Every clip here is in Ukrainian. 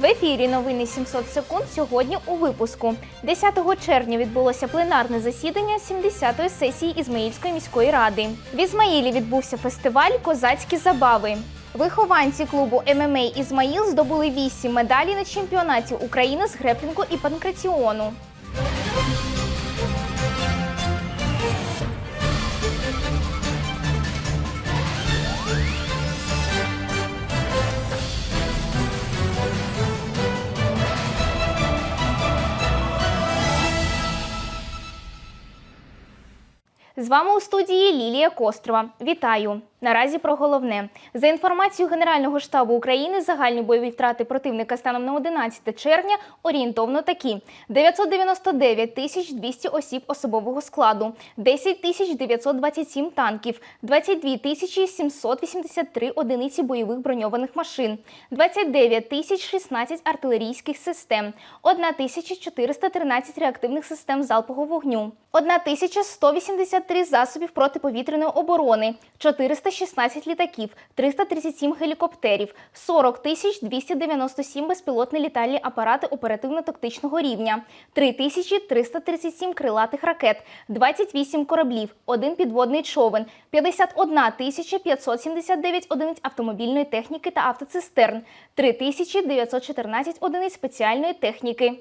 В ефірі новини 700 секунд сьогодні у випуску. 10 червня відбулося пленарне засідання 70-ї сесії Ізмаїльської міської ради. В Ізмаїлі відбувся фестиваль Козацькі забави. Вихованці клубу ММА Ізмаїл здобули 8 медалей на чемпіонаті України з греплінгу і панкраціону. З вами у студії Лілія Кострова. Вітаю! Наразі про головне. За інформацією Генерального штабу України, загальні бойові втрати противника станом на 11 червня орієнтовно такі: 999 тисяч 200 осіб особового складу, 10 тисяч 927 танків, 22 тисячі 783 одиниці бойових броньованих машин, 29 тисяч 16 артилерійських систем, 1 тисяча 413 реактивних систем залпового вогню, 1 тисяча 183 засобів протиповітряної оборони, 416 літаків, 337 гелікоптерів, 40 тисяч 297 безпілотні літальні апарати оперативно-тактичного рівня, 3 тисячі 337 крилатих ракет, 28 кораблів, 1 підводний човен, 51 тисяча 579 одиниць автомобільної техніки та автоцистерн, 3 тисячі 914 одиниць спеціальної техніки.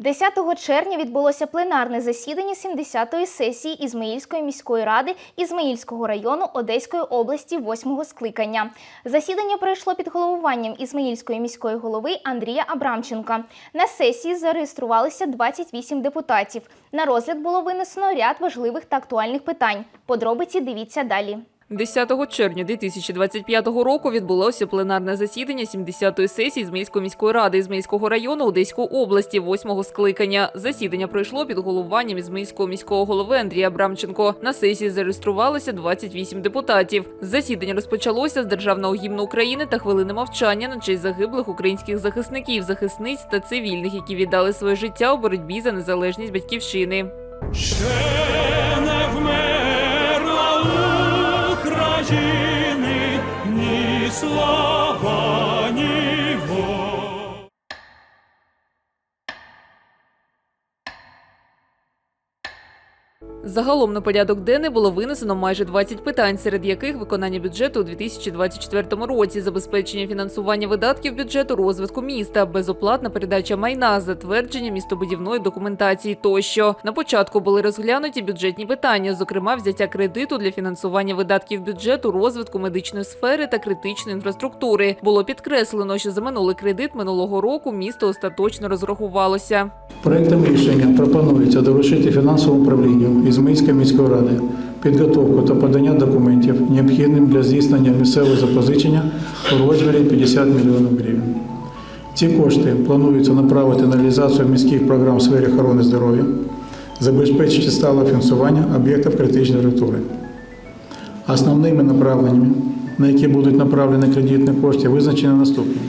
10 червня відбулося пленарне засідання 70-ї сесії Ізмаїльської міської ради Ізмаїльського району Одеської області 8-го скликання. Засідання пройшло під головуванням Ізмаїльської міської голови Андрія Абрамченка. На сесії зареєструвалися 28 депутатів. На розгляд було винесено ряд важливих та актуальних питань. Подробиці дивіться далі. 10 червня 2025 року відбулося пленарне засідання 70-ї сесії Зміївської міської ради Ізмаїльського району Одеської області, 8-го скликання. Засідання пройшло під головуванням Ізмаїльського міського голови Андрія Абрамченко. На сесії зареєструвалося 28 депутатів. Засідання розпочалося з державного гімну України та хвилини мовчання на честь загиблих українських захисників, захисниць та цивільних, які віддали своє життя у боротьбі за незалежність батьківщини. Ще Загалом на порядок денний було винесено майже 20 питань, серед яких виконання бюджету у 2024 році, забезпечення фінансування видатків бюджету, розвитку міста, безоплатна передача майна, затвердження містобудівної документації тощо. На початку були розглянуті бюджетні питання, зокрема взяття кредиту для фінансування видатків бюджету, розвитку медичної сфери та критичної інфраструктури. Було підкреслено, що за минулий кредит минулого року місто остаточно розрахувалося. Проектом рішення пропонується доручити фінансовому управлінню Ізмаїльської міської ради підготовку та подання документів, необхідним для здійснення місцевого запозичення у розмірі 50 мільйонів гривень. Ці кошти планується направити на реалізацію міських програм в сфері охорони здоров'я, забезпечити стале фінансування об'єктів критичної інфраструктури. Основними направленнями, на які будуть направлені кредитні кошти, визначені наступні.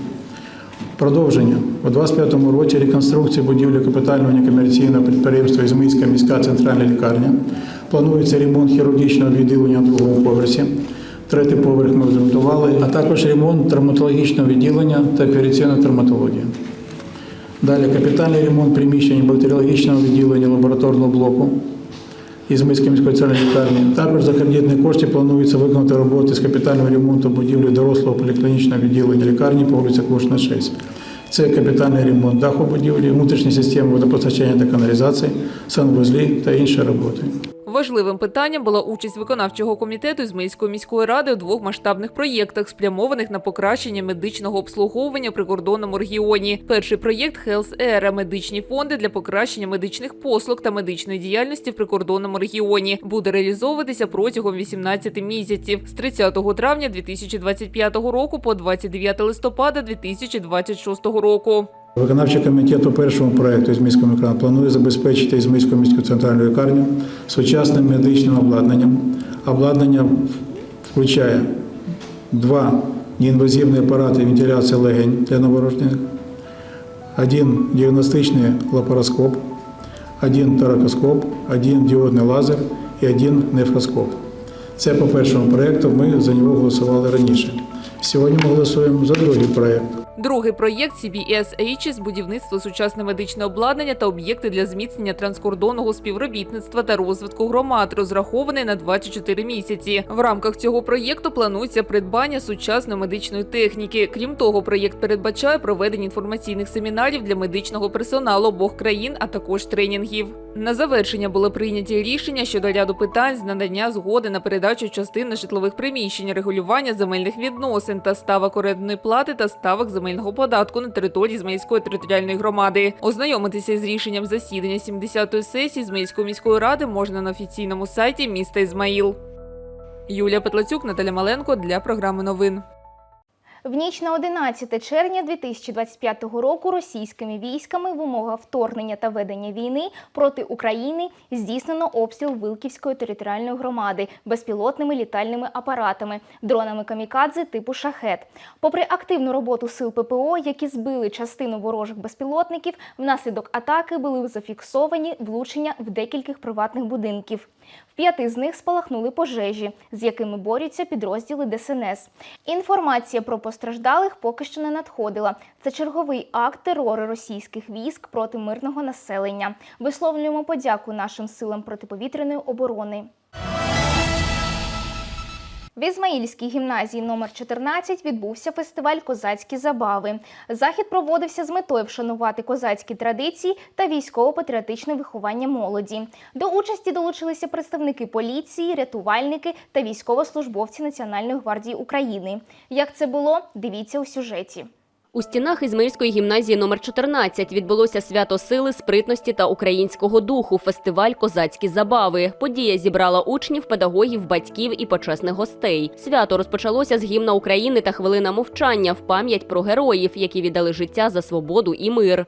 Продовження у 2025 році реконструкції будівлі капітального некомерційного підприємства Ізмаїльська міська центральна лікарня. Планується ремонт хірургічного відділення на другому поверсі. Третій поверх ми зремонтували, а також ремонт травматологічного відділення та операційна травматологія. Далі капітальний ремонт приміщень бактеріологічного відділення лабораторного блоку Ізмаїльської міської центральної лікарні. Також за кредитні кошти планується виконати роботи з капітального ремонту будівлі дорослого поліклінічного відділення лікарні по вулиці Кушна 6. Це капітальний ремонт даху будівлі, внутрішні системи водопостачання та каналізації, санвузлі та інші роботи. Важливим питанням була участь виконавчого комітету Ізмаїльської міської ради у двох масштабних проєктах, спрямованих на покращення медичного обслуговування в прикордонному регіоні. Перший проєкт Health Era – медичні фонди для покращення медичних послуг та медичної діяльності в прикордонному регіоні буде реалізовуватися протягом 18 місяців з 30 травня 2025 року по 29 листопада 2026 року. Виконавчий комітет у першому проєкту Ізмійського мікрорайону планує забезпечити Ізмійську міську центральну лікарню сучасним медичним обладнанням. Обладнання включає два неінвазивні апарати вентиляції легень для новорождених, один діагностичний лапароскоп, один таракоскоп, один діодний лазер і один нефроскоп. Це по першому проєкту, ми за нього голосували раніше. Сьогодні ми голосуємо за другий проект. Другий проєкт CBS-HS – будівництво сучасне медичне обладнання та об'єкти для зміцнення транскордонного співробітництва та розвитку громад, розрахований на 24 місяці. В рамках цього проєкту планується придбання сучасної медичної техніки. Крім того, проєкт передбачає проведення інформаційних семінарів для медичного персоналу обох країн, а також тренінгів. На завершення були прийняті рішення щодо ряду питань з надання згоди на передачу частини житлових приміщень, регулювання земельних відносин та ставок орендної плати та ставок земельного податку на території змейської територіальної громади. Ознайомитися з рішенням засідання 70-ї сесії змейської міської ради можна на офіційному сайті міста Ізмаїл. Юлія Петлацюк, Наталя Маленко для програми новин. В ніч на 11 червня 2025 року російськими військами в умовах вторгнення та ведення війни проти України здійснено обстріл Вилківської територіальної громади безпілотними літальними апаратами, дронами камікадзе типу шахет. Попри активну роботу сил ППО, які збили частину ворожих безпілотників, внаслідок атаки були зафіксовані влучення в декількох приватних будинків. В п'яти з них спалахнули пожежі, з якими борються підрозділи ДСНС. Інформація про постраждалих поки що не надходила. Це черговий акт терору російських військ проти мирного населення. Висловлюємо подяку нашим силам протиповітряної оборони. В Ізмаїльській гімназії номер 14 відбувся фестиваль Козацькі забави. Захід проводився з метою вшанувати козацькі традиції та військово-патріотичне виховання молоді. До участі долучилися представники поліції, рятувальники та військовослужбовці Національної гвардії України. Як це було, дивіться у сюжеті. У стінах Ізмаїльської гімназії номер 14 відбулося свято сили, спритності та українського духу. Фестиваль Козацькі забави. Подія зібрала учнів, педагогів, батьків і почесних гостей. Свято розпочалося з гімна України та хвилина мовчання в пам'ять про героїв, які віддали життя за свободу і мир.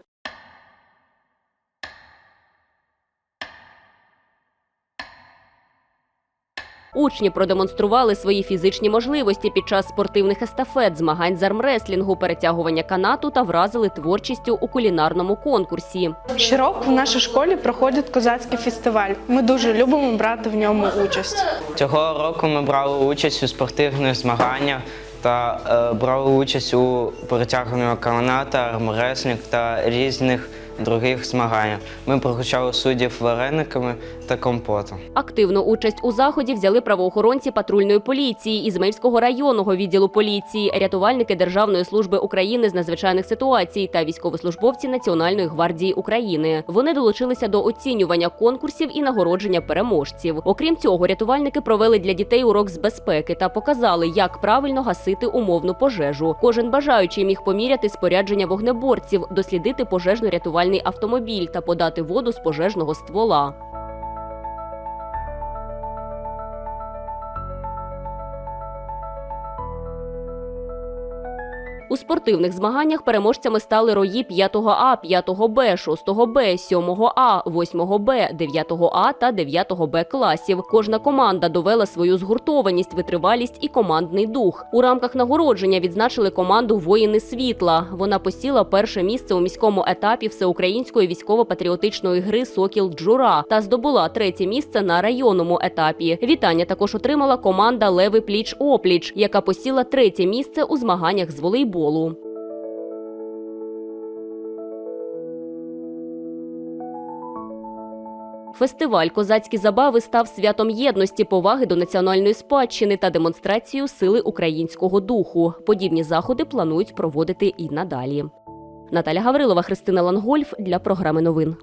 Учні продемонстрували свої фізичні можливості під час спортивних естафет, змагань з армреслінгу, перетягування канату та вразили творчістю у кулінарному конкурсі. Щороку в нашій школі проходить козацький фестиваль. Ми дуже любимо брати в ньому участь. Цього року ми брали участь у спортивних змаганнях та е, брали участь у перетягуванні каната, армреслінг та різних других змаганнях. Ми пригощали суддів варениками та компотом. Активну участь у заході взяли правоохоронці патрульної поліції Ізмаїльського районного відділу поліції, рятувальники Державної служби України з надзвичайних ситуацій та військовослужбовці Національної гвардії України. Вони долучилися до оцінювання конкурсів і нагородження переможців. Окрім цього, рятувальники провели для дітей урок з безпеки та показали, як правильно гасити умовну пожежу. Кожен бажаючий міг поміряти спорядження вогнеборців, дослідити пожежно-рятувальний автомобіль та подати воду з пожежного ствола. У спортивних змаганнях переможцями стали рої 5А, 5Б, 6Б, 7А, 8Б, 9А та 9Б класів. Кожна команда довела свою згуртованість, витривалість і командний дух. У рамках нагородження відзначили команду Воїни світла. Вона посіла перше місце у міському етапі всеукраїнської військово-патріотичної гри Сокіл Джура та здобула третє місце на районному етапі. Вітання також отримала команда Леви пліч опліч, яка посіла третє місце у змаганнях з волейболу. Фестиваль Козацькі забави став святом єдності, поваги до національної спадщини та демонстрацією сили українського духу. Подібні заходи планують проводити і надалі. Наталя Гаврилова, Христина Лангольф для програми новин.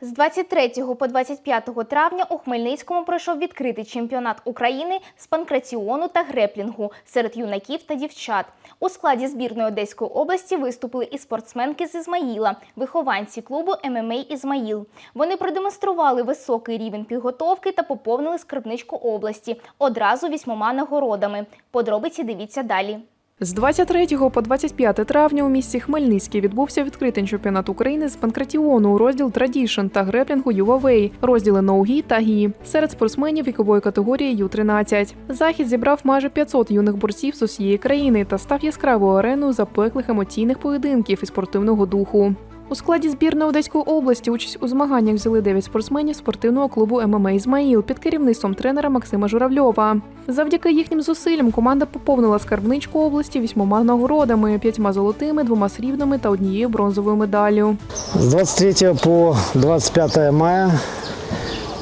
З 23 по 25 травня у Хмельницькому пройшов відкритий чемпіонат України з панкраціону та греплінгу серед юнаків та дівчат. У складі збірної Одеської області виступили і спортсменки з Ізмаїла, вихованці клубу ММА Ізмаїл. Вони продемонстрували високий рівень підготовки та поповнили скарбничку області одразу вісьмома нагородами. Подробиці дивіться далі. З 23 по 25 травня у місті Хмельницький відбувся відкритий чемпіонат України з панкратіону у розділ Традішн та греплінгу Ювавей, розділи ноугі та гі серед спортсменів вікової категорії Ю-13. Захід зібрав майже 500 юних борців з усієї країни та став яскравою ареною запеклих емоційних поєдинків і спортивного духу. У складі збірної Одеської області участь у змаганнях взяли 9 спортсменів спортивного клубу ММА Ізмаїл під керівництвом тренера Максима Журавльова. Завдяки їхнім зусиллям команда поповнила скарбничку області вісьмома нагородами, п'ятьма золотими, двома срібними та однією бронзовою медаллю. З 23 по 25 мая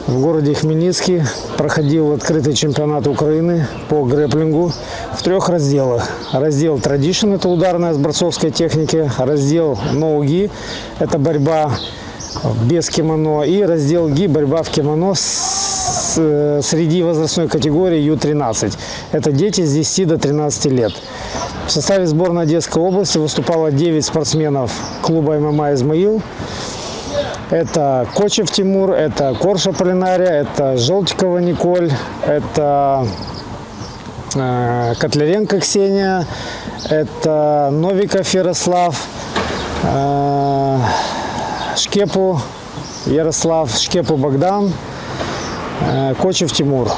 в городе Хмельницкий проходил открытый чемпионат Украины по грэплингу в трех разделах. Раздел Tradition – это ударная с борцовской техники, раздел Ноуги – это борьба без кимоно, и раздел ГИ – борьба в кимоно с- э, среди возрастной категории Ю-13. Это дети с 10 до 13 лет. В составе сборной Одесской области выступало 9 спортсменов клуба ММА «Измаил». Это Кочев Тимур, это Корша Полинария, это Желтикова Николь, это э, Котляренко Ксения, это Новиков Ярослав, э, Шкепу Ярослав, Шкепу Богдан, э, Кочев Тимур.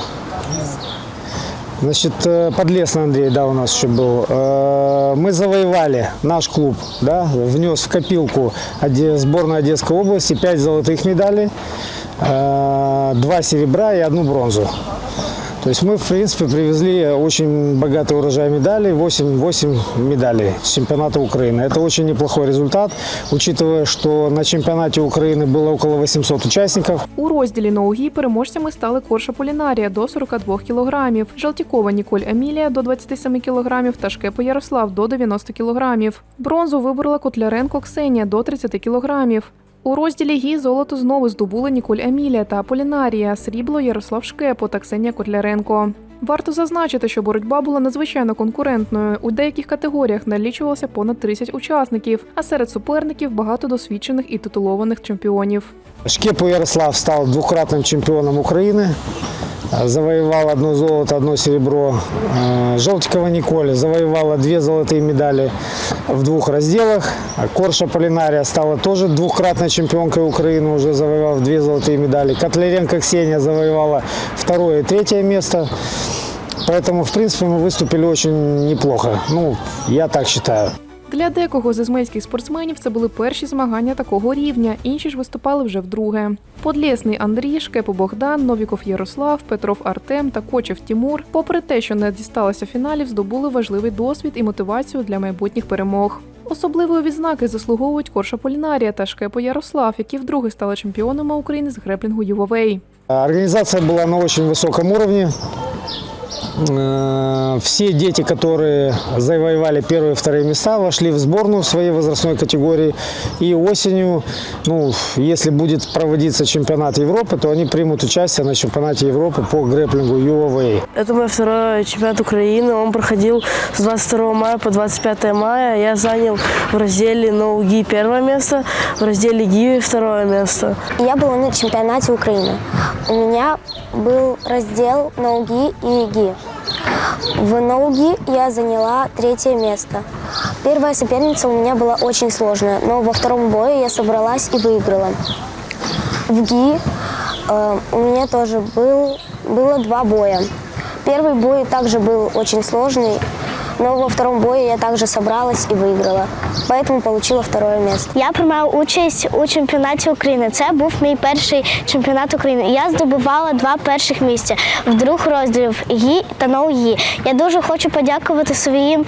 Значит, э, Подлесный Андрей, да, у нас еще был. Э, Мы завоевали, наш клуб, да, внес в копилку Оде- сборной Одесской области 5 золотых медалей, э, 2 серебра и одну бронзу. То есть мы, в принципе, привезли очень богатый урожай медалей, 8, 8 медалей с чемпионата Украины. Это очень неплохой результат, учитывая, что на чемпионате Украины было около 800 участников. У розділі ноугі переможцями стали Корша Полінарія до 42 кілограмів, Жалтікова Ніколь Емілія до 27 кілограмів та Шкепо Ярослав до 90 кілограмів. Бронзу виборола Котляренко Ксенія до 30 кілограмів. У розділі гі золото знову здобули Ніколь Емілія та Полінарія, срібло Ярослав Шкепо та Ксенія Котляренко. Варто зазначити, що боротьба була надзвичайно конкурентною. У деяких категоріях налічувалося понад 30 учасників, а серед суперників багато досвідчених і титулованих чемпіонів. Шкепу Ярослав став двократним чемпіоном Украины. Завоевал одно золото, одно серебро. Э, Желтикова Николь завоевала две золотые медали в двух разделах. А Корша Полинария стала тоже двукратной чемпионкой Украины, уже завоевав две золотые медали. Котляренко Ксения завоевала второе и третье место. Поэтому, в принципе, мы выступили очень неплохо. Ну, я так считаю. Для декого з ізмейських спортсменів це були перші змагання такого рівня, інші ж виступали вже вдруге. Подлєсний Андрій, Шкепо Богдан, Новіков Ярослав, Петров Артем та Кочев Тімур, попри те, що не дісталося фіналів, здобули важливий досвід і мотивацію для майбутніх перемог. Особливої відзнаки заслуговують Корша Полінарія та Шкепо Ярослав, які вдруге стали чемпіонами України з греплінгу Ювовей. Организация была на очень высоком уровне. Э, Все дети, которые завоевали первые и вторые места, вошли в сборную в своей возрастной категории. И осенью, ну, если будет проводиться чемпионат Европы, то они примут участие на чемпионате Европы по грэплингу UOVA. Это мой второй чемпионат Украины. Он проходил с 22 мая по 25 мая. Я занял в разделе ноуги первое место, в разделе гиви второе место. Я была на чемпионате Украины. У меня был раздел ноуги и ги. В ноуги я заняла третье место. Первая соперница у меня была очень сложная, но во втором бою я собралась и выиграла. В ги э, у меня тоже был, было два боя. Первый бой также был очень сложный, но во втором бою я также собралась і виграла. Поэтому получила второе место. Я приймала участь у чемпіонаті України. Це був мій перший чемпіонат України. Я здобувала два перших місця в двох розділів гі та ноу-гі. Я дуже хочу подякувати своїм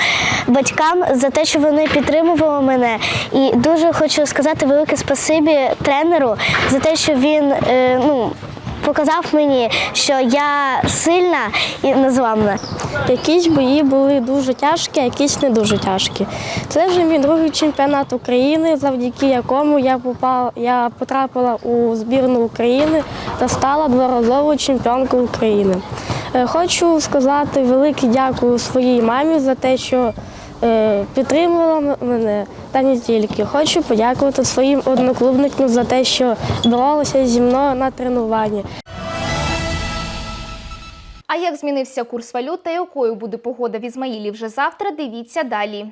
батькам за те, що вони підтримували мене. І дуже хочу сказати велике спасибі тренеру за те, що він е, ну, показав мені, що я сильна і незламна. Якісь бої були дуже тяжкі, а якісь не дуже тяжкі. Це вже мій другий чемпіонат України, завдяки якому я попала, я потрапила у збірну України та стала дворазовою чемпіонкою України. Е, Хочу сказати велике дякую своїй мамі за те, що підтримувала мене та не тільки. Хочу подякувати своїм одноклубникам за те, що боролися зі мною на тренуванні. А як змінився курс валют та якою буде погода в Ізмаїлі вже завтра, дивіться далі.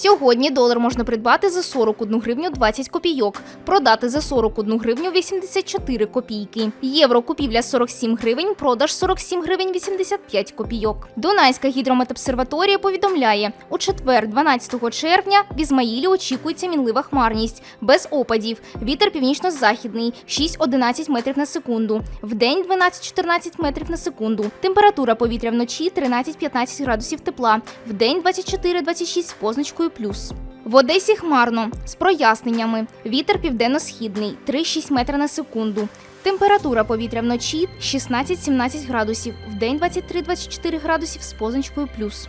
Сьогодні долар можна придбати за 41 гривню 20 копійок, продати за 41 гривню 84 копійки. Євро купівля 47 гривень, продаж 47 гривень 85 копійок. Дунайська гідрометобсерваторія повідомляє, у четвер, 12 червня, в Ізмаїлі очікується мінлива хмарність, без опадів. Вітер північно-західний 6-11 метрів на секунду. Вдень 12-14 метрів на секунду. Температура повітря вночі 13-15 градусів тепла. Вдень 24-26 з позначкою плюс. В Одесі хмарно з проясненнями. Вітер південно-східний 3-6 метра на секунду. Температура повітря вночі 16-17 градусів, вдень 23-24 градусів з позначкою плюс.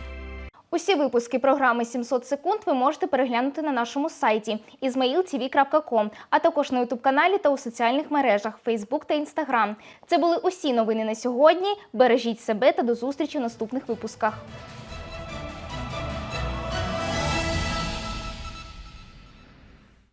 Усі випуски програми 700 секунд ви можете переглянути на нашому сайті izmailtv.com, а також на ютуб-каналі та у соціальних мережах Facebook та Instagram. Це були усі новини на сьогодні. Бережіть себе та до зустрічі в наступних випусках.